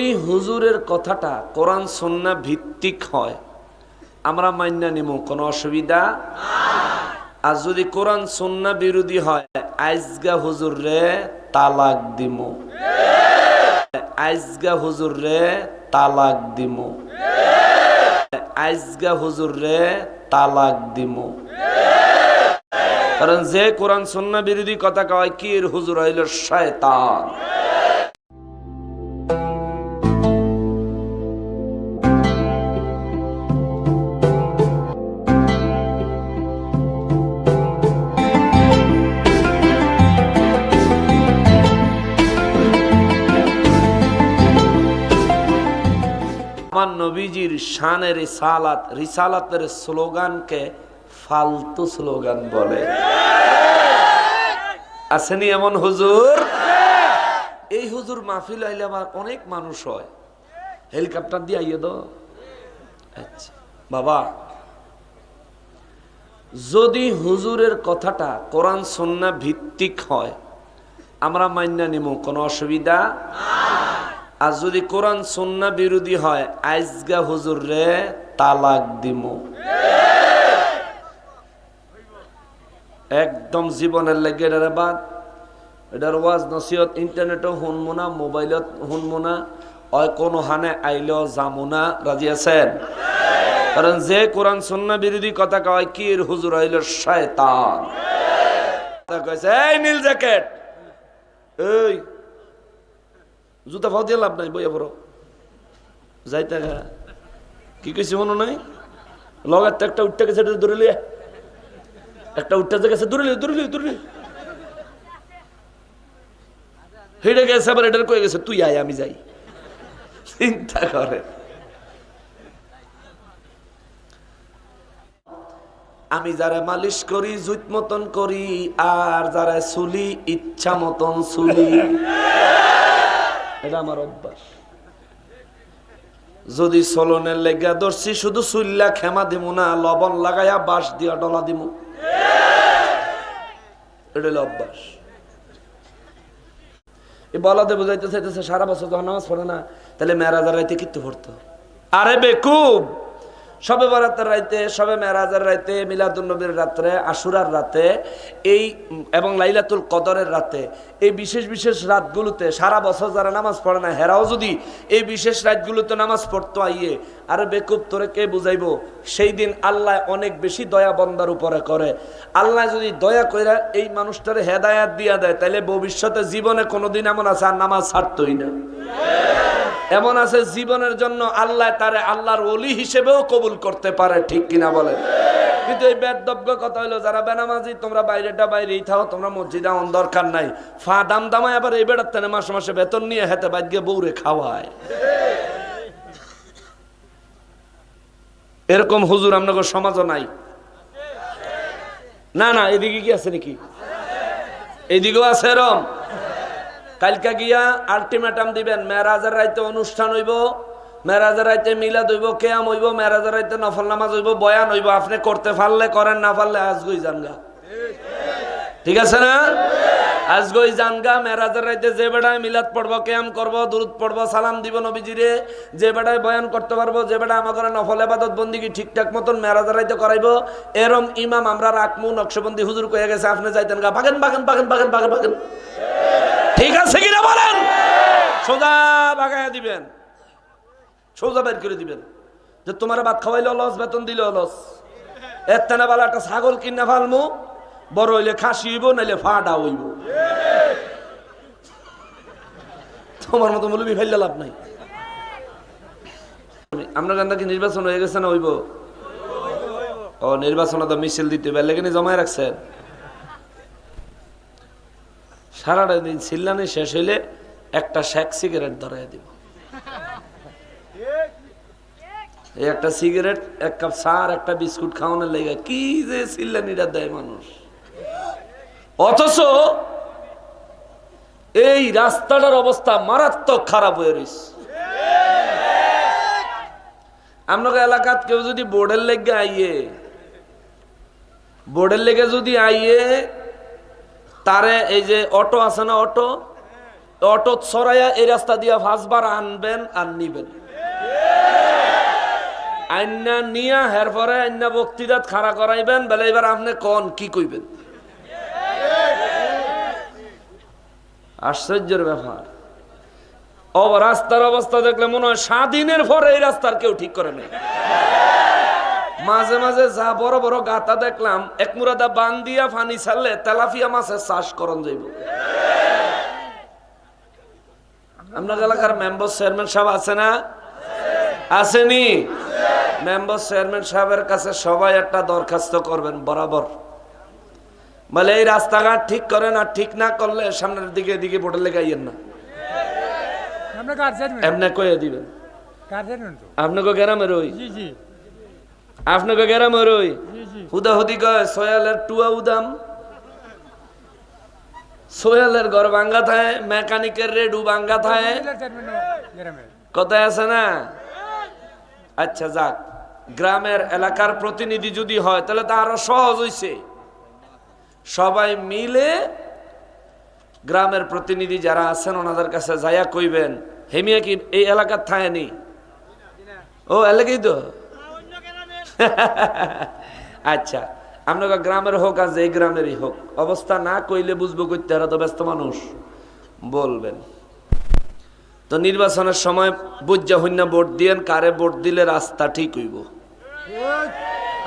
যদি হুজুরের কথাটা কোরআন সন্না ভিত্তিক হয়, আমরা মান্য নিব কোনো অসুবিধা? আর যদি কোরআন সন্না বিরোধী হয়, আইজগা হুজুর রে তালাক দিম। আইজগা হুজুর রে তালাক দিম। আইজগা হুজুর রে তালাক দিম। কারণ যে কোরআন সন্না বিরোধী কথা কয় কি হুজুর হইল শয়তান? আমার নবীজির শানের রিসালাত, রিসালাতের স্লোগানকে ফালতু স্লোগান বলে। আসেনি এমন হুজুর? এই হুজুর মাহফিল আইলে আবার অনেক মানুষ হয়। হেলিকপ্টার দিয়ে আইয়ে দো আচ্ছা বাবা, যদি হুজুরের কথাটা কোরআন সন্না ভিত্তিক হয়, আমরা মান্য নিব কোনো অসুবিধা? আর যদি কোরআন সন্না বিরোধী হয়, আইজগা হুজুর রে তালাক দিম। একদম জীবনের লেগে এটারে বাদ। এটার ওয়াজ, নসিহত, ইন্টারনেটও শুনব না, মোবাইলত শুনব না অয় কোনো হানে আইলেও যামো না। রাজি আছেন? কারণ যে কোরআন সন্না বিরোধী কথা কয়, কি হুজুর হইল শয়তান? তা কইছে, এই নীল জ্যাকেট, এই জুতা ফাও দিয়ে লাভ নাই, বইয়া পড়ো। যাইতে গা। কি কইছি মনে নাই? লগার তো একটা উঠতে গেছে ধরে লিয়ে একটা উঠতে গেছে, দূরে লিয়ে দূরে লিয়ে দূরে হেঁটে গেছে আবার এটার কয়ে গেছে, তুই আয়, আমি যাই। চিন্তা করে। আমি যারা মালিশ করি, জুত মতন করি, আর যারা চুলি, ইচ্ছা মতন চুলি। এটা আমার অভ্যাস। যদি সলনের লেগা ধরছি, শুধু চুল্লা খেমা দিব না, লবণ লাগাইয়া বাঁশ দিয়া ডলা দিব এটা অভ্যাস। এই বলাতে বুঝাইতে চাইতেছে, সারা বছর যখন নামাজ পড়ে না, তাহলে মেয়েরাজার রাইতে কিত্তু পড়তো? আরে বেকুব! সবে বরাতের রাইতে, সবে মেরাজের রাইতে মিলাদুন্নবীর রাত্রে, আশুরার রাতে, এই এবং লাইলাতুল কদরের রাতে, এই বিশেষ বিশেষ রাতগুলোতে সারা বছর যারা নামাজ পড়ে না, হেরাও যদি এই বিশেষ রাতগুলোতে নামাজ পড়তো আইয়ে, আরে বেকুব তোরে কে বুঝাইবো? সেই দিন আল্লাহ অনেক বেশি দয়া বন্দার উপরে করে। আল্লাহ যদি দয়া কইরা এই মানুষটারে হেদায়াত দিয়া দেয় তাহলে ভবিষ্যতে জীবনে কোনোদিন এমন আছে আর নামাজ ছাড়তই না। এমন আছে জীবনের জন্য আল্লাহ তারে আল্লাহর অলি হিসেবেও কবুল করতে পারে, ঠিক কিনা বলেন? কিন্তু এই বেদব্য কথা হলো, যারা বেনামাজি, তোমরা বাইরেটা বাইরেই থাও, তোমরা মসজিদে আমার দরকার নাই। ফা দাম দামায় আবার এই বেড়াতে না মাসে মাসে বেতন নিয়ে হেতে বাইকে বউরে খাওয়ায়। এরকম হুজুর আপনাদের সমাজও নাই। না না, এদিকে কি আছে নাকি? এদিকেও আছে এরম। কালকা গিয়া আলটিমেটাম দিবেন মেরাজের রাইতে অনুষ্ঠান হইব মেরাজের রাইতে মিলাদ হইব, কেয়াম হইব মেরাজের রাইতে নফল নামাজ হইব, বয়ান হইব, আপনি করতে পারলে করেন, না পারলে আজগই জানগা। ঠিক আছে না? আজগই জানগা মেরাজের রাইতে যে বেড়ায় মিলাদ পড়ব, কেয়াম করব, দুরুদ পড়ব, সালাম দিব নবীজিরে, যে বেড়ায় বয়ান করতে পারব, যে বেড়া আমাকে নফল এবাদত বন্দিগি ঠিকঠাক মতন মেরাজের রাইতে করাইবো, এরম ইমাম আমরা রাখমু, নকশবন্দি হুজুর কয়ে গেছে, আপনি যাইতেন গা, বাগেন বাগেন বাগেন বাগেন বাগেন বাগেন। ঠিক আছে কিনা বলেন? সোজা বাগায় দিবেন। সোজা বের করে দিবেন। যে তোমার ভাত খাওয়াইলে, লস, বেতন দিলে, লস। এর তেনা বেলা একটা ছাগল কিনা ফালমু, বড় হইলে খাসি হইব, নাইলে ফাটা হইব। তোমার মতো মৌলবি ফেললে লাভ নাই। আমরা গান কি নির্বাচন হয়ে গেছে না হইব? ও, নির্বাচনে তো মিছিল দিতে পারলে কিনে জমায় রাখছেন। সারাটা দিন চিল্লানি শেষ হইলে একটা শেক সিগারেট ধরাই দিব। এই একটা সিগারেট এক কাপ আর একটা বিস্কুট খাওয়ানোর লেগে কি যে চিল্লানিটা দেয় মানুষ। অথচ এই রাস্তাটার অবস্থা মারাত্মক খারাপ হয়ে রয়েছে আপনাকে এলাকাত কেউ যদি বোর্ডের লেগে আইয়ে বোর্ডের লেগে যদি আইয়ে তারে এই যে অটো আছে না অটো? অটো ছড়াইয়া এই রাস্তা দিয়া ফাঁসবার আনবেন আর নিবেন। আইনা নিয়া হের পরে আইনা বক্তৃতাত খাড়া করাইবেন, বেলে এবার আপনি কন, কি কইবেন? আশ্চর্যের ব্যাপার। ও রাস্তার অবস্থা দেখলে মনে হয় স্বাধীনের পরে এই রাস্তার কেউ ঠিক করে নেই। মাঝে মাঝে যা বড় বড় গাতা দেখলাম এক মুরাদা বান দিয়া ফানি ছাড়লে তেলাফিয়া মাছের চাষ করন যাইব। আপনার এলাকার মেম্বার চেয়ারম্যান সাহেব আছে না? আসেনি মেম্বার চেয়ারম্যান সাহেবের কাছে সবাই একটা দরখাস্ত করবেন বরাবর। বলে এই রাস্তাঘাট ঠিক করেন আর ঠিক না করলে সামনের দিকে দিকে বোটে লেগাইয়েন না। এমনি কয়ে দিবেন। আপনাকে গ্রামের ওই? জি জি। আপনাকে গেরাম ওই হুদা হুদি কয় সোয়ালের টুয়া উদাম সোয়ালের ঘর ভাঙ্গা থায় মেকানিকের রেডু ভাঙ্গা থায়। কথায় আছে না? আচ্ছা যাক। গ্রামের এলাকার প্রতিনিধি যদি হয় তাহলে তা আরও সহজ হইছে। সবাই মিলে গ্রামের প্রতিনিধি যারা আছেন ওনাদের কাছে যাইয়া কইবেন হেমিয়া কি এই এলাকার থায়নি ও এলাকাই তো? আচ্ছা আপনাকে গ্রামের হোক আর যে গ্রামেরই হোক, অবস্থা না কইলে বুঝব করতে তো ব্যস্ত মানুষ। বলবেন। তো নির্বাচনের সময় বুঝা হইনা ভোট দিয়েন, কারে ভোট দিলে রাস্তা ঠিক হইব।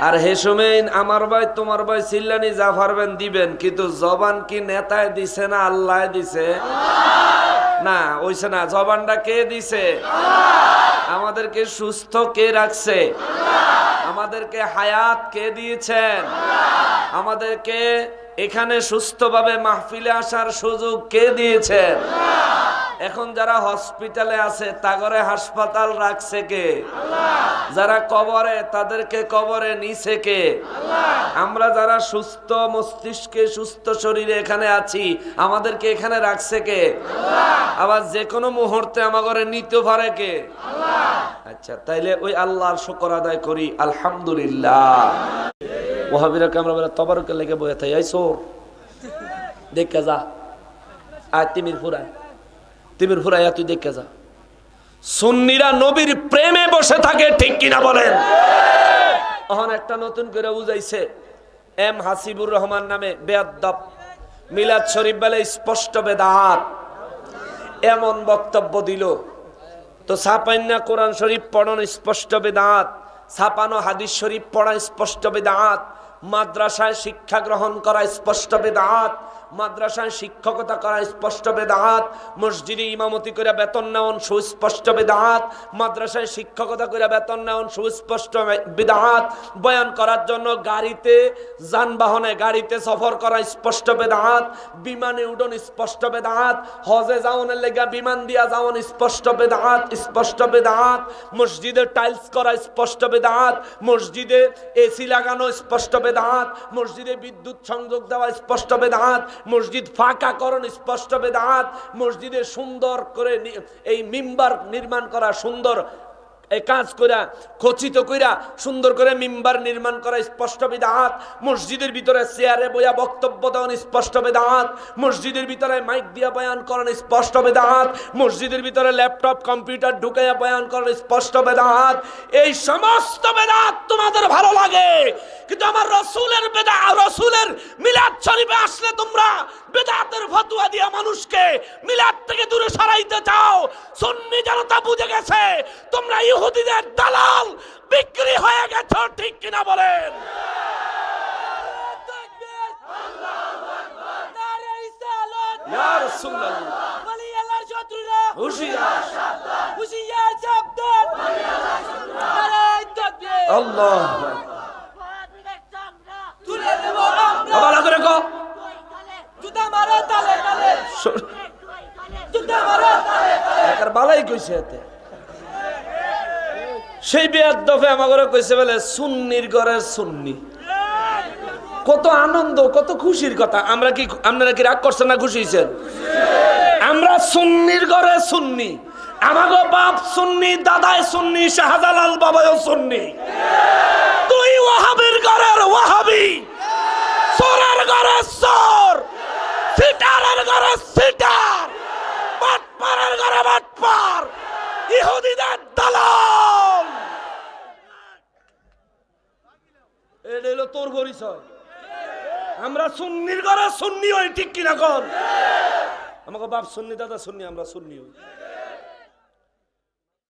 আর হে সময় আমার ভাই, তোমার ভাই চিল্লানি যা পারবেন দিবেন, কিন্তু জবান কি নেতায় দিছে না আল্লাহ দিছে? না ওইছে না, জবানটা কে দিছে? আমাদেরকে সুস্থ কে রাখছে? আমাদেরকে হায়াত কে দিয়েছেন? আমাদেরকে এখানে সুস্থভাবে মাহফিলে আসার সুযোগ কে দিয়েছেন? এখন যারা হসপিটালে আছে তাগরে হাসপাতাল রাখছে কে? যারা কবরে তাদেরকে কবরে নিছে কে? আমরা যারা সুস্থ মস্তিষ্কে সুস্থ শরীরে এখানে আছি আমাদেরকে এখানে রাখছে কে? আবার যে কোনো মুহূর্তে আমাগরে নিতে পারে কে? আচ্ছা তাইলে ওই আল্লাহর শুকর আদায় করি আলহামদুলিল্লাহ। ওহাবিরা কামরা বেলা তবারকে লেগে বয়ে থাই আই সোর। দেখে যা। আয় তিমির ফুরায় তিমির ফুরাইয়া তুই দেখে যা। সুন্নিরা নবীর প্রেমে বসে থাকে, ঠিক কিনা বলেন? তখন একটা নতুন করে বুঝাইছে, এম হাসিবুর রহমান নামে বেয়াদ্দব। মিলাদ শরীফ বেলে স্পষ্ট বেদাত। এমন বক্তব্য দিল। তো ছাপান্না কোরআন শরীফ পড়ন স্পষ্ট বেদাত, ছাপানো হাদিস শরীফ পড়া স্পষ্ট বেদাত, মাদ্রাসায় শিক্ষা গ্রহণ করা স্পষ্ট বেদাত মাদ্রাসায় শিক্ষকতা করা স্পষ্ট বেদাত, মসজিদে ইমামতি করে বেতন নেওয়ান সুস্পষ্ট বেদাত, মাদ্রাসায় শিক্ষকতা করে বেতন নেওয়ান সুস্পষ্ট বেদাত, বয়ান করার জন্য গাড়িতে, যানবাহনে গাড়িতে সফর করা স্পষ্ট বেদাত, বিমানে উডন স্পষ্ট বেদাত, হজে যাওয়ানের লেগা বিমান দিয়া যাওয়ান স্পষ্ট বেদাত স্পষ্ট বেদাত, মসজিদে টাইলস করা স্পষ্ট বেদাত, মসজিদে এসি লাগানো স্পষ্ট বেদাত, মসজিদে বিদ্যুৎ সংযোগ দেওয়া স্পষ্ট বেদাত মসজিদ ফাঁকা করণ স্পষ্ট বেদাত মসজিদে সুন্দর করে এই মিম্বার নির্মাণ করা সুন্দর। এই কাজ কইরা খচিত কইরা, সুন্দর করে মিম্বার নির্মাণ করা স্পষ্ট বিধাত মসজিদের ভিতরে চেয়ারে বইয়া বক্তব্য দেওয়ান স্পষ্ট বেদাত, মসজিদের ভিতরে মাইক দিয়া বয়ান করেন স্পষ্ট বেদাত, মসজিদের ভিতরে ল্যাপটপ, কম্পিউটার ঢুকাইয়া বয়ান করেন স্পষ্ট বেদাত। এই সমস্ত বেদাত তোমাদের ভালো লাগে, কিন্তু আমার রসুলের বেদা, রসুলের মিলাদ শরীফে আসলে তোমরা বেদাতের ফতুয়া দিয়া মানুষকে মিলাদ থেকে দূরে সরাইতে চাও। সুন্নি জনতা বুঝে গেছে তোমরা ইহুদিদের দালাল বিক্রি হয়ে গেছো ঠিক কিনা বলেন? আল্লাহ ভালো করে কো সেই বিয়ার দফে কইছে বলে, সুন্নির ঘরের সুন্নি। কত আনন্দ, কত খুশির কথা। আমরা কি আপনারা কি রাগ করছেন না খুশি হয়েছেন আমরা সুন্নির ঘরে সুন্নি। আমাগো বাপ সুন্নি, দাদাই সুন্নি, শাহজালাল বাবাও সুন্নি। তুই ওয়াহাবির ঘরের ওয়াহাবি। সোরের ঘরে সোর। সিটারের ঘরে সিটার আকবার ইহুদিদের দালাল। এটা হলো তোর পরিচয়। আমরা সুন্নির ঘরে সুন্নি হই, ঠিক কিনা কর আমাকে বাপ সুন্নি, দাদা সুন্নি, আমরা সুন্নি হই।